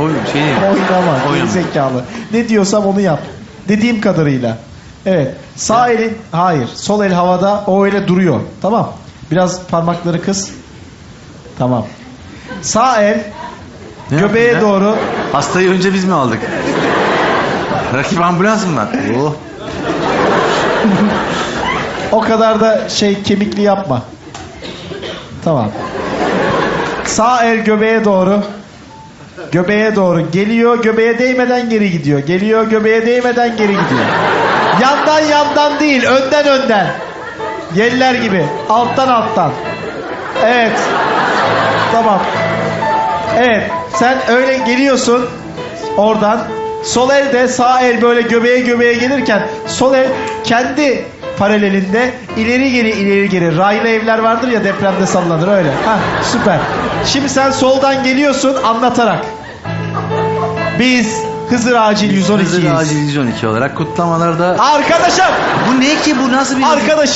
Oyun şey değil. Oynama. Oynama. Zekalı. Ne diyorsam onu yap. Dediğim kadarıyla. Evet. Sağ elin hayır. Sol el havada. O öyle duruyor. Tamam. Biraz parmakları kıs. Tamam. Sağ el Ne göbeğe yaptın ya? doğru. Hastayı önce biz mi aldık? Rakip ambulans mı var? Oh. O kadar da şey kemikli yapma. Tamam. Sağ el göbeğe doğru. Göbeğe doğru geliyor, göbeğe değmeden geri gidiyor. Geliyor, göbeğe değmeden geri gidiyor. Yandan yandan değil, önden önden. Yeller gibi, alttan alttan. Evet. Tamam. Evet, sen öyle geliyorsun oradan. Sol el de sağ el böyle göbeğe göbeğe gelirken sol el kendi paralelinde ileri geri ileri geri raylı evler vardır ya depremde sallanır öyle. Ha süper. Şimdi sen soldan geliyorsun anlatarak. Biz Hızır Acil 112'yiz. Hızır Acil 112 olarak kutlamalarda... Arkadaşım! Bu ne ki bu nasıl bir... Arkadaşım!